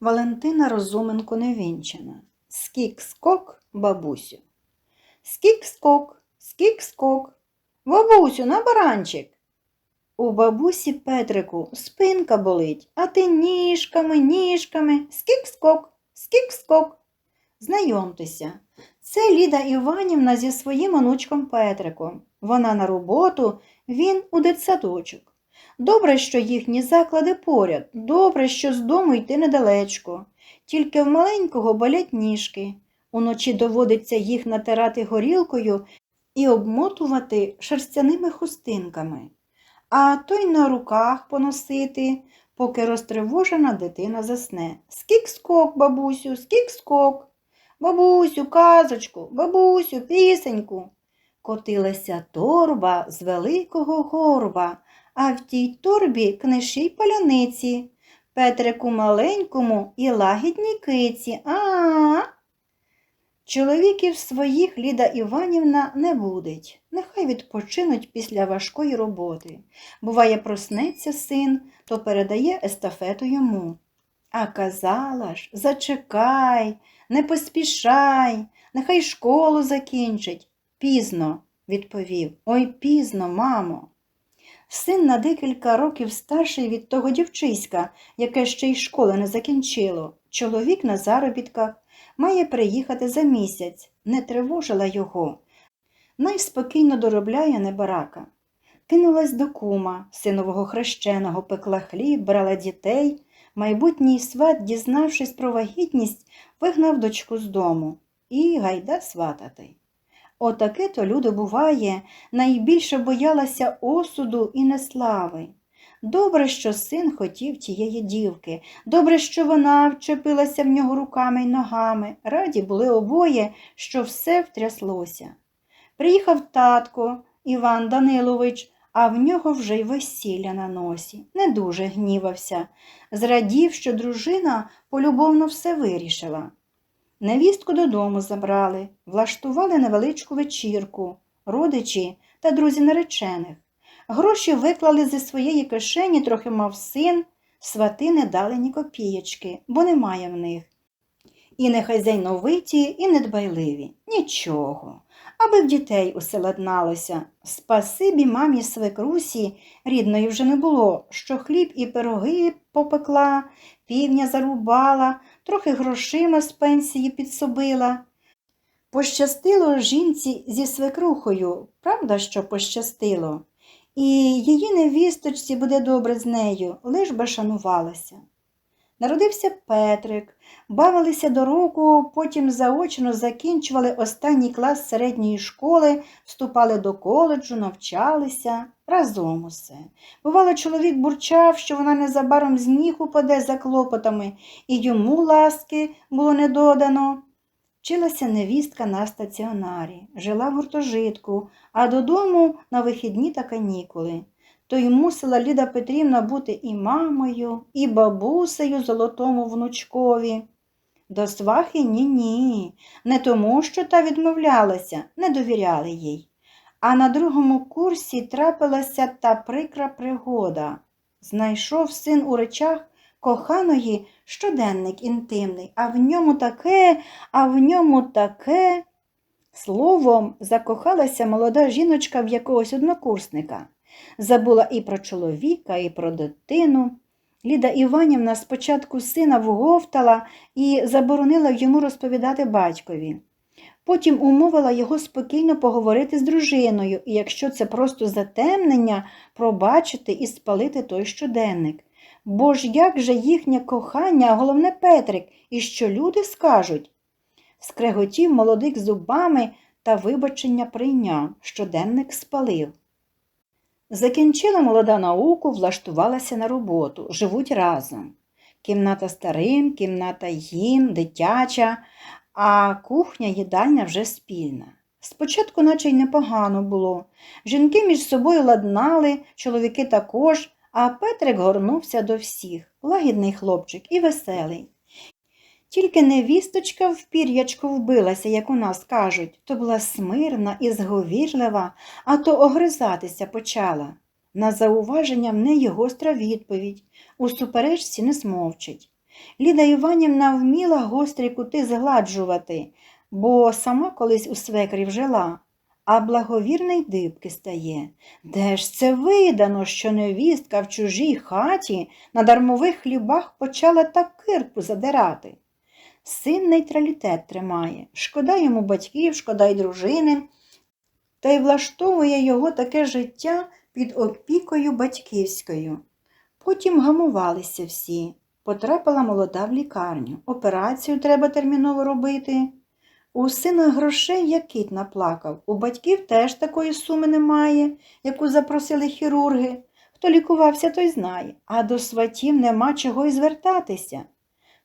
Валентина Розуменко невінчана. Скік-скок, бабусю. Скік-скок, скік-скок. Бабусю, на баранчик. У бабусі Петрику спинка болить, а ти ніжками, ніжками, скік-скок, скік-скок. Знайомтеся, це Ліда Іванівна зі своїм онучком Петриком. Вона на роботу, він у дитсадочок. Добре, що їхні заклади поряд, добре, що з дому йти недалечко. Тільки в маленького болять ніжки. Уночі доводиться їх натирати горілкою і обмотувати шерстяними хустинками, а то й на руках поносити, поки розтривожена дитина засне. Скік-скок, бабусю, скік-скок. Бабусю, казочку, бабусю, пісеньку. Котилася торба з великого горба, а в тій торбі книжі й паляниці, Петрику маленькому і лагідній киці. А-а-а. Чоловіків своїх Ліда Іванівна не будить. Нехай відпочинуть після важкої роботи. Буває, проснеться син, то передає естафету йому. А казала ж, зачекай, не поспішай, нехай школу закінчить. Пізно, відповів. Ой, пізно, мамо. Син на декілька років старший від того дівчиська, яке ще й школи не закінчило. Чоловік на заробітках має приїхати за місяць, не тривожила його. Найспокійно доробляє небарака. Кинулась до кума, синового хрещеного, пекла хліб, брала дітей. Майбутній сват, дізнавшись про вагітність, вигнав дочку з дому і гайда сватати. Отаке то людо буває, найбільше боялася осуду і неслави. Добре, що син хотів тієї дівки, добре, що вона вчепилася в нього руками й ногами. Раді були обоє, що все втряслося. Приїхав татко Іван Данилович, а в нього вже й весілля на носі. Не дуже гнівався, зрадів, що дружина полюбовно все вирішила. Невістку додому забрали, влаштували невеличку вечірку, родичі та друзі наречених. Гроші виклали зі своєї кишені, трохи мав син, свати не дали ні копієчки, бо немає в них. І не хазяйновиті, і недбайливі. Нічого. Аби в дітей усе ладналося. Спасибі мамі свекрусі рідної вже не було, що хліб і пироги попекла, півня зарубала, трохи грошима з пенсії підсобила. Пощастило жінці зі свекрухою, правда, що пощастило, і її невісточці буде добре з нею, лиш би шанувалася. Народився Петрик, бавилися до року, потім заочно закінчували останній клас середньої школи, вступали до коледжу, навчалися разом усе. Бувало, чоловік бурчав, що вона незабаром з ніг упаде за клопотами, і йому ласки було не додано. Вчилася невістка на стаціонарі, жила в гуртожитку, а додому на вихідні та канікули. То й мусила Ліда Петрівна бути і мамою, і бабусею золотому внучкові. До свахи ні-ні, не тому, що та відмовлялася, не довіряли їй. А на другому курсі трапилася та прикра пригода. Знайшов син у речах коханої щоденник інтимний, а в ньому таке, а в ньому таке. Словом, закохалася молода жіночка в якогось однокурсника. Забула і про чоловіка, і про дитину. Ліда Іванівна спочатку сина вговтала і заборонила йому розповідати батькові. Потім умовила його спокійно поговорити з дружиною, і якщо це просто затемнення, пробачити і спалити той щоденник. Бо ж як же їхнє кохання, головне Петрик, і що люди скажуть? Скреготів молодик зубами та вибачення прийняв, щоденник спалив. Закінчила молода науку, влаштувалася на роботу, живуть разом. Кімната старим, кімната їм, дитяча, а кухня їдальня вже спільна. Спочатку, наче й непогано було. Жінки між собою ладнали, чоловіки також, а Петрик горнувся до всіх, лагідний хлопчик і веселий. Тільки невісточка в пір'ячку вбилася, як у нас кажуть, то була смирна і зговірлива, а то огризатися почала. На зауваження в неї гостра відповідь, у суперечці не смовчить. Ліда Іванівна вміла гострі кути згладжувати, бо сама колись у свекрів жила, а благовірний дибки стає. Де ж це видано, що невістка в чужій хаті на дармових хлібах почала так кирку задирати? Син нейтралітет тримає, шкода йому батьків, шкода й дружини, та й влаштовує його таке життя під опікою батьківською. Потім гамувалися всі. Потрапила молода в лікарню. Операцію треба терміново робити. У сина грошей як кіт наплакав. У батьків теж такої суми немає, яку запросили хірурги. Хто лікувався, той знає, а до сватів нема чого й звертатися.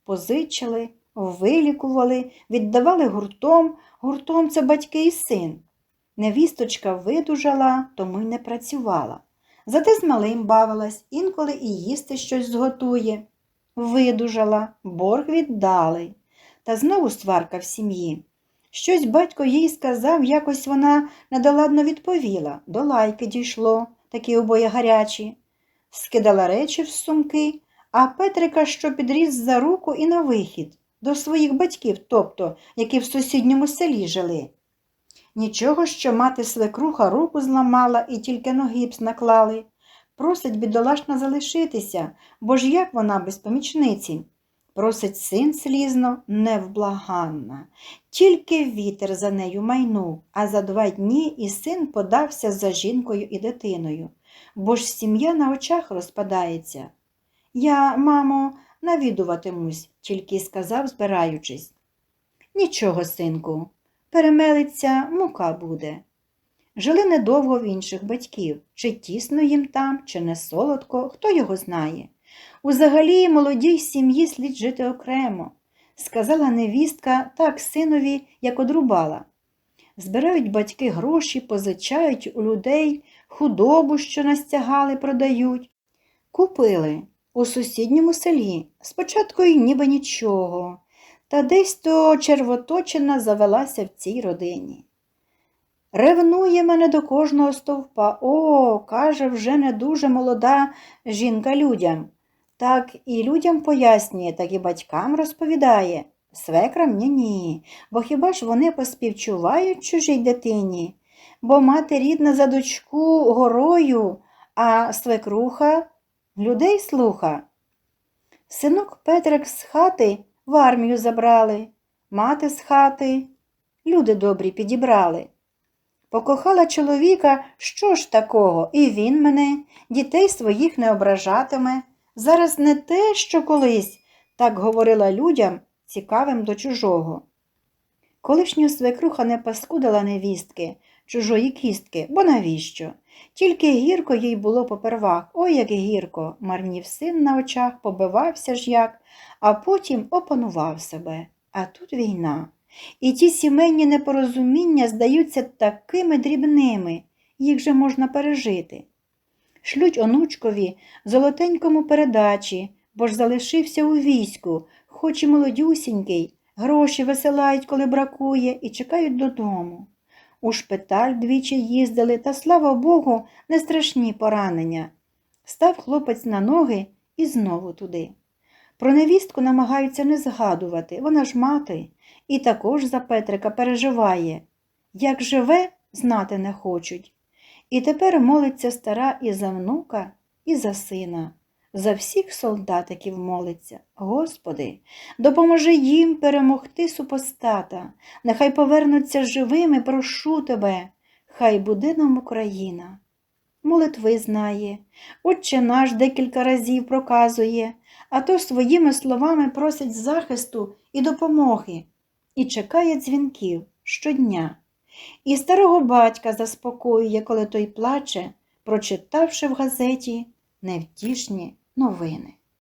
Позичили, вилікували, віддавали гуртом, гуртом це батьки і син. Невісточка видужала, тому й не працювала. Зате з малим бавилась, інколи і їсти щось зготує. Видужала, борг віддали. Та знову сварка в сім'ї. Щось батько їй сказав, якось вона недоладно відповіла. До лайки дійшло, такі обоє гарячі. Скидала речі в сумки, а Петрика, що підріс за руку і на вихід, до своїх батьків, тобто, які в сусідньому селі жили. Нічого, що мати свекруха руку зламала і тільки на гіпс наклали. Просить бідолашна залишитися, бо ж як вона без помічниці? Просить син слізно, невблаганна. Тільки вітер за нею майнув, а за два дні і син подався за жінкою і дитиною, бо ж сім'я на очах розпадається. Я, мамо, навідуватимусь, тільки сказав, збираючись. Нічого, синку, перемелиться, мука буде. Жили недовго в інших батьків, чи тісно їм там, чи не солодко, хто його знає. Узагалі молодій сім'ї слід жити окремо, сказала невістка так синові, як одрубала. Збирають батьки гроші, позичають у людей, худобу, що настягали, продають. Купили у сусідньому селі. Спочатку й ніби нічого, та десь то червоточина завелася в цій родині. Ревнує мене до кожного стовпа. О, каже, вже не дуже молода жінка людям. Так і людям пояснює, так і батькам розповідає. Свекрам ні ні, бо хіба ж вони поспівчувають чужій дитині? Бо мати рідна за дочку горою, а свекруха людей слуха. Синок Петрик з хати в армію забрали, мати з хати люди добрі підібрали. Покохала чоловіка, що ж такого, і він мене, дітей своїх не ображатиме. Зараз не те, що колись, так говорила людям, цікавим до чужого. Колишня свекруха не паскудила невістки, чужої кістки, бо навіщо? Тільки гірко їй було попервах, ой, як гірко, марнів син на очах, побивався ж як, а потім опанував себе. А тут війна. І ті сімейні непорозуміння здаються такими дрібними, їх же можна пережити. Шлють онучкові золотенькому передачі, бо ж залишився у війську, хоч і молодюсінький, гроші висилають, коли бракує, і чекають додому. У шпиталь двічі їздили, та, слава Богу, не страшні поранення. Став хлопець на ноги і знову туди. Про невістку намагаються не згадувати, вона ж мати, і також за Петрика переживає. Як живе, знати не хочуть. І тепер молиться стара і за внука, і за сина. За всіх солдатиків молиться. Господи, допоможи їм перемогти супостата. Нехай повернуться живими, прошу тебе. Хай буде нам Україна. Молитви знає, Отче наш декілька разів проказує, а то своїми словами просить захисту і допомоги, і чекає дзвінків щодня. І старого батька заспокоює, коли той плаче, прочитавши в газеті невтішні новини.